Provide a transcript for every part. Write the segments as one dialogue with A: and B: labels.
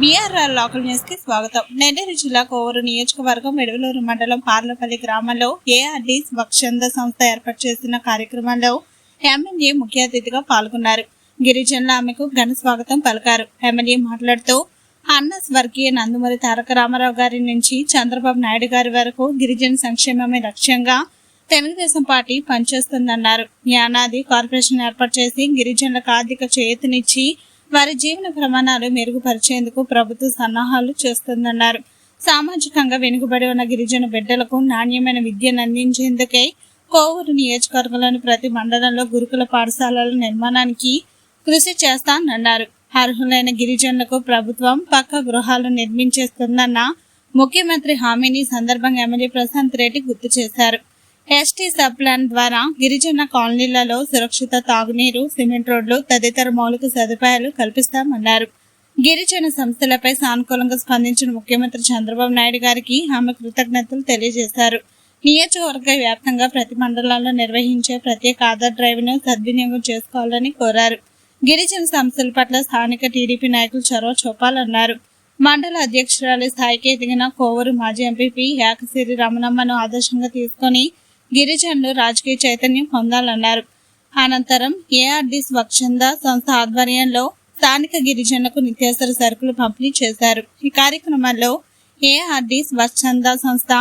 A: BRR local న్యూస్కి స్వాగతం. నెల్లూరు జిల్లా కోవూరు నియోజకవర్గం ఎడవలూరు మండలం పార్లపల్లి గ్రామంలో ఏఆర్డి స్వచ్ఛంద సంస్థ ఏర్పాటు చేసిన కార్యక్రమంలో ఎమ్మెల్యే ముఖ్య అతిథిగా పాల్గొన్నారు. గిరిజనుల ఆమెకు ఘన స్వాగతం పలికారు. ఎమ్మెల్యే మాట్లాడుతూ అన్న స్వర్గీయ నందమూరి తారక రామారావు గారి నుంచి చంద్రబాబు నాయుడు గారి వరకు గిరిజన సంక్షేమమే లక్ష్యంగా తెలుగుదేశం పార్టీ పనిచేస్తుందన్నారు. యానాది కార్పొరేషన్ ఏర్పాటు చేసి గిరిజనులకు ఆర్థిక చేతినిచ్చి వారి జీవన ప్రమాణాలు మెరుగుపరిచేందుకు ప్రభుత్వ సన్నాహాలు చేస్తుందన్నారు. సామాజికంగా వెనుకబడి ఉన్న గిరిజన బిడ్డలకు నాణ్యమైన విద్యను అందించేందుకై కోవూరు నియోజకవర్గంలోని ప్రతి మండలంలో గురుకుల పాఠశాలల నిర్మాణానికి కృషి చేస్తానన్నారు. అర్హులైన గిరిజనులకు ప్రభుత్వం పక్క గృహాలు నిర్మించేస్తుందన్న ముఖ్యమంత్రి హామీని సందర్భంగా ఎమ్మెల్యే ప్రశాంత్ రెడ్డి గుర్తు చేశారు. ఎస్టీ సబ్ ప్లాన్ ద్వారా గిరిజన కాలనీలలో సురక్షిత తాగునీరు సిమెంట్ రోడ్లు తదితర మౌలిక సదుపాయాలు కల్పిస్తామన్నారు. గిరిజన సంస్థలపై సానుకూలంగా స్పందించిన ముఖ్యమంత్రి చంద్రబాబు నాయుడు గారికి ఆమె కృతజ్ఞతలు తెలియజేశారు. నియోజకవర్గ వ్యాప్తంగా ప్రతి మండలాల్లో నిర్వహించే ప్రత్యేక ఆధార్ డ్రైవ్ను సద్వినియోగం చేసుకోవాలని కోరారు. గిరిజన సంస్థల పట్ల స్థానిక టీడీపీ నాయకులు చొరవ చూపాలన్నారు. మండల అధ్యక్షురాలి స్థాయికి ఎదిగిన కోవూరు మాజీ ఎంపీపీ యాకసిరి రమణమ్మను ఆదర్శంగా తీసుకొని గిరిజనులు రాజకీయ చైతన్యం పొందాలన్నారు. అనంతరం ఏఆర్డి స్వచ్ఛంద సంస్థ ఆధ్వర్యంలో స్థానిక గిరిజనులకు నిత్యావసర సరుకులు పంపిణీ చేశారు. ఈ కార్యక్రమంలో ఏఆర్డి స్వచ్ఛంద సంస్థ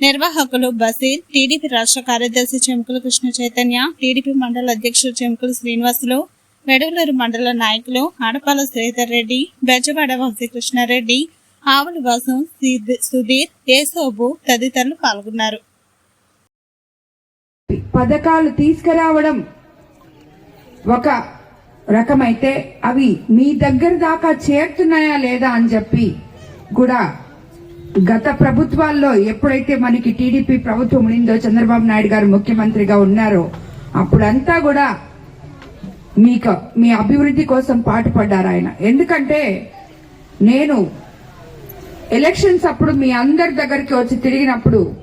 A: నిర్వాహకులు బసీర్ టీడీపీ రాష్ట్ర కార్యదర్శి చెంకుల కృష్ణ చైతన్య టీడీపీ మండల అధ్యక్షుడు చెంకుల శ్రీనివాసులు వెడవలూరు మండల నాయకులు ఆడపాల శ్రీధర్ రెడ్డి బెజవాడ వంశీకృష్ణారెడ్డి ఆవుల వాసు సుధీర్ ఏసోబు తదితరులు పాల్గొన్నారు.
B: పథకాలు తీసుకురావడం ఒక రకమైతే అవి మీ దగ్గర దాకా చేరుతున్నాయా లేదా అని చెప్పి కూడా గత ప్రభుత్వాల్లో ఎప్పుడైతే మనకి టీడీపీ ప్రభుత్వం ఉండిందో చంద్రబాబు నాయుడు గారు ముఖ్యమంత్రిగా ఉన్నారో అప్పుడంతా కూడా మీకు మీ అభివృద్ధి కోసం పాటుపడ్డారు ఆయన. ఎందుకంటే నేను ఎలక్షన్స్ అప్పుడు మీ అందరి దగ్గరికి వచ్చి తిరిగినప్పుడు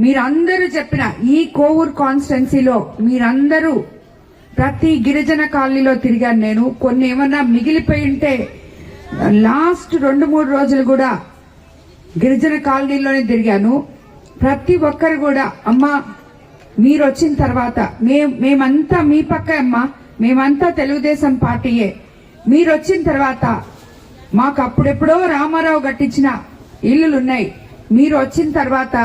B: మీరందరూ చెప్పిన ఈ కోవూర్ కాన్స్టెన్సీలో మీరందరూ ప్రతి గిరిజన కాలనీలో తిరిగాను నేను. కొన్ని ఏమన్నా మిగిలిపోయి ఉంటే లాస్ట్ రెండు మూడు రోజులు కూడా గిరిజన కాలనీలోనే తిరిగాను. ప్రతి ఒక్కరు కూడా అమ్మ మీరు వచ్చిన తర్వాత మే- మేమంతా మీ పక్క అమ్మా మేమంతా తెలుగుదేశం పార్టీయే. మీరు వచ్చిన తర్వాత మాకు అప్పుడెప్పుడో రామారావు కట్టించిన ఇల్లులు ఉన్నాయి మీరు వచ్చిన తర్వాత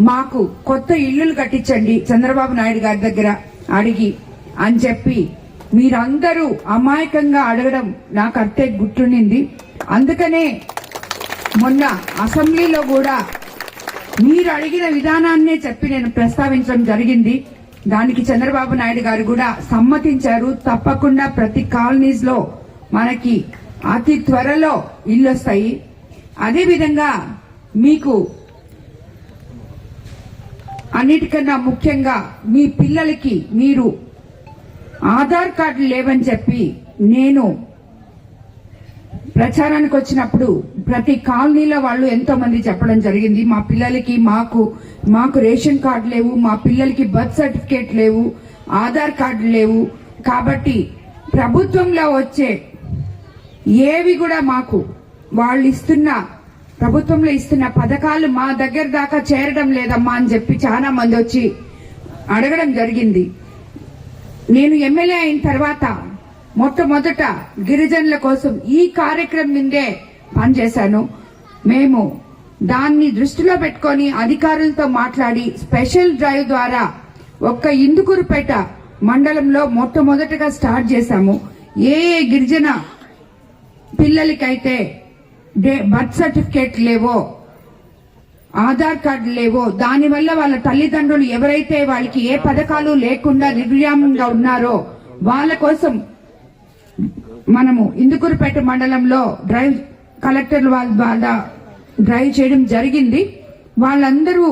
B: మాకు కొత్త ఇల్లులు కట్టించండి చంద్రబాబు నాయుడు గారి దగ్గర అడిగి అని చెప్పి మీరందరూ అమాయకంగా అడగడం నాకు అట్టే గుర్తుండింది. అందుకనే మొన్న అసెంబ్లీలో కూడా మీరు అడిగిన విధానాన్నే చెప్పి నేను ప్రస్తావించడం జరిగింది. దానికి చంద్రబాబు నాయుడు గారు కూడా సమ్మతించారు. తప్పకుండా ప్రతి కాలనీస్లో మనకి అతి త్వరలో ఇల్లు వస్తాయి. అదేవిధంగా మీకు అన్నిటికన్నా ముఖ్యంగా మీ పిల్లలకి మీరు ఆధార్ కార్డు లేవని చెప్పి నేను ప్రచారానికి వచ్చినప్పుడు ప్రతి కాలనీలో వాళ్ళు ఎంతో మంది చెప్పడం జరిగింది. మా పిల్లలకి మాకు మాకు రేషన్ కార్డు లేవు మా పిల్లలకి బర్త్ సర్టిఫికేట్ లేవు ఆధార్ కార్డు లేవు. కాబట్టి ప్రభుత్వంలో వచ్చే ఏవి కూడా మాకు వాళ్ళు ఇస్తున్న ప్రభుత్వంలో ఇస్తున్న పథకాలు మా దగ్గర దాకా చేరడం లేదమ్మా అని చెప్పి చాలా మంది వచ్చి అడగడం జరిగింది. నేను ఎమ్మెల్యే అయిన తర్వాత మొట్టమొదట గిరిజనుల కోసం ఈ కార్యక్రమం మీదే పనిచేశాను. మేము దాన్ని దృష్టిలో పెట్టుకొని అధికారులతో మాట్లాడి స్పెషల్ డ్రైవ్ ద్వారా ఒక్క ఇందుకూరుపేట మండలంలో మొట్టమొదటగా స్టార్ట్ చేశాము. ఏ ఏ గిరిజన పిల్లలకైతే బర్త్ సర్టిఫికేట్ లేవో ఆధార్ కార్డు లేవో దానివల్ల వాళ్ళ తల్లిదండ్రులు ఎవరైతే వాళ్ళకి ఏ పథకాలు లేకుండా నిర్వ్యామంగా ఉన్నారో వాళ్ళ కోసం మనము ఇందుకూరుపేట మండలంలో డ్రైవ్ కలెక్టర్ వాళ్ళ ద్వారా డ్రైవ్ చేయడం జరిగింది. వాళ్ళందరూ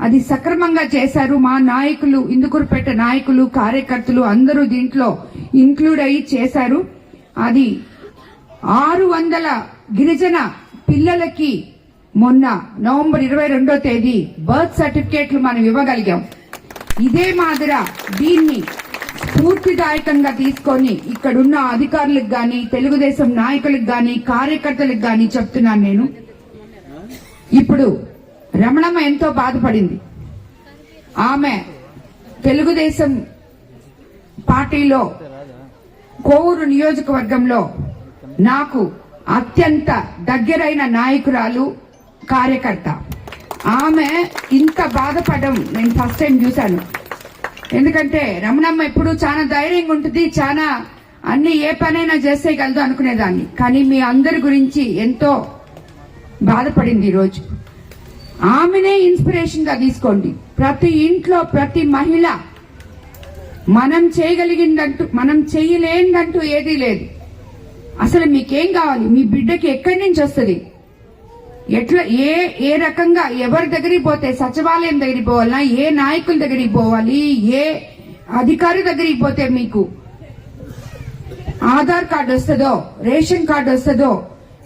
B: అది సక్రమంగా చేశారు. మా నాయకులు ఇందుకూరుపేట నాయకులు కార్యకర్తలు అందరూ దీంట్లో ఇంక్లూడ్ అయ్యి చేశారు. అది ఆరు వందల గిరిజన పిల్లలకి మొన్న నవంబర్ ఇరవై రెండో తేదీ బర్త్ సర్టిఫికేట్లు మనం ఇవ్వగలిగాం. ఇదే మాదిర దీన్ని స్ఫూర్తిదాయకంగా తీసుకొని ఇక్కడున్న అధికారులకు గాని తెలుగుదేశం నాయకులకు గాని కార్యకర్తలకు గాని చెప్తున్నాను నేను. ఇప్పుడు రమణమ్మ ఎంతో బాధపడింది. ఆమె తెలుగుదేశం పార్టీలో కోవూరు నియోజకవర్గంలో నాకు అత్యంత దగ్గరైన నాయకురాలు కార్యకర్త. ఆమె ఇంత బాధపడడం నేను ఫస్ట్ టైం చూశాను. ఎందుకంటే రమణమ్మ ఎప్పుడు చాలా ధైర్యంగా ఉంటుంది చాలా అన్ని ఏ పనైనా చేసేయగలదు అనుకునేదాన్ని. కానీ మీ అందరి గురించి ఎంతో బాధపడింది ఈరోజు ఆమెనే ఇన్స్పిరేషన్గా తీసుకోండి. ప్రతి ఇంట్లో ప్రతి మహిళ మనం చేయగలిగిందంటూ మనం చేయలేనిదంటూ ఏదీ లేదు. అసలు మీకేం కావాలి? మీ బిడ్డకి ఎక్కడి నుంచి వస్తుంది? ఎట్లా ఏ ఏ రకంగా ఎవరి దగ్గరికి పోతే సచివాలయం దగ్గరికి పోవాలన్నా ఏ నాయకుల దగ్గరికి పోవాలి? ఏ అధికారి దగ్గరికి పోతే మీకు ఆధార్ కార్డు వస్తుందో రేషన్ కార్డు వస్తుందో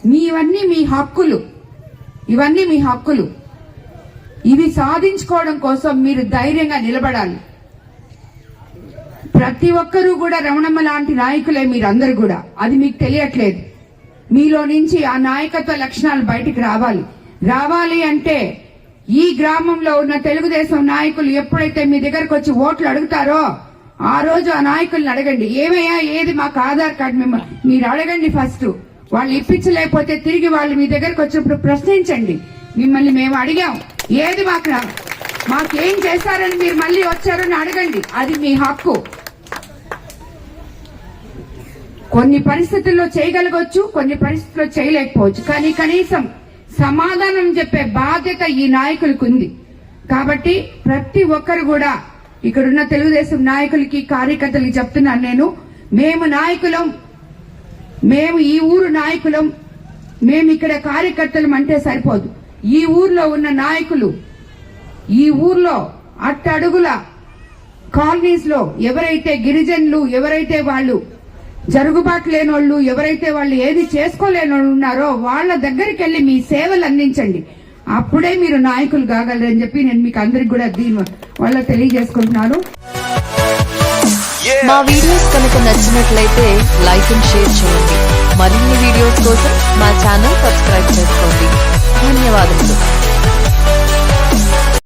B: మీ ఇవన్నీ మీ హక్కులు. ఇవన్నీ మీ హక్కులు. ఇవి సాధించుకోవడం కోసం మీరు ధైర్యంగా నిలబడాలి. ప్రతి ఒక్కరూ కూడా రమణమ్మ లాంటి నాయకులే మీరందరూ కూడా. అది మీకు తెలియట్లేదు. మీలో నుంచి ఆ నాయకత్వ లక్షణాలు బయటికి రావాలి. రావాలి అంటే ఈ గ్రామంలో ఉన్న తెలుగుదేశం నాయకులు ఎప్పుడైతే మీ దగ్గరకు వచ్చి ఓట్లు అడుగుతారో ఆ రోజు ఆ నాయకుల్ని అడగండి. ఏమయ్యా ఏది మాకు ఆధార్ కార్డు మిమ్మల్ని మీరు అడగండి ఫస్ట్. వాళ్ళు ఇప్పించలేకపోతే తిరిగి వాళ్ళు మీ దగ్గరకు వచ్చినప్పుడు ప్రశ్నించండి. మిమ్మల్ని మేము అడిగాం. ఏది మాకు రా- మాకేం చేశారని మీరు మళ్ళీ వచ్చారని అడగండి. అది మీ హక్కు. కొన్ని పరిస్థితుల్లో చేయగలగొచ్చు కొన్ని పరిస్థితుల్లో చేయలేకపోవచ్చు. కానీ కనీసం సమాధానం చెప్పే బాధ్యత ఈ నాయకులకు ఉంది. కాబట్టి ప్రతి ఒక్కరు కూడా ఇక్కడున్న తెలుగుదేశం నాయకులకి కార్యకర్తలకి చెప్తున్నాను నేను. మేము నాయకులం మేము ఈ ఊరు నాయకులం మేము ఇక్కడ కార్యకర్తలం అంటే సరిపోదు. ఈ ఊర్లో ఉన్న నాయకులు ఈ ఊర్లో అట్టడుగుల కాలనీస్లో ఎవరైతే గిరిజనులు ఎవరైతే వాళ్ళు జరుగుబాటు లేనోళ్ళు ఎవరైతే వాళ్ళు ఏది చేసుకోలేనోళ్ళు ఉన్నారో వాళ్ళ దగ్గరికి వెళ్ళి మీ సేవలు అందించండి. అప్పుడే మీరు నాయకులు కాగలరని చెప్పి నేను మీకు అందరికి కూడా దీని వల్ల తెలియజేసుకుంటున్నాను.
C: మా వీడియోస్ కనుక నచ్చినట్లయితే లైక్ అండ్ షేర్ చేయండి. మరిన్ని వీడియోస్ కోసం మా ఛానల్ సబ్స్క్రైబ్ చేసుకోండి. ధన్యవాదములు.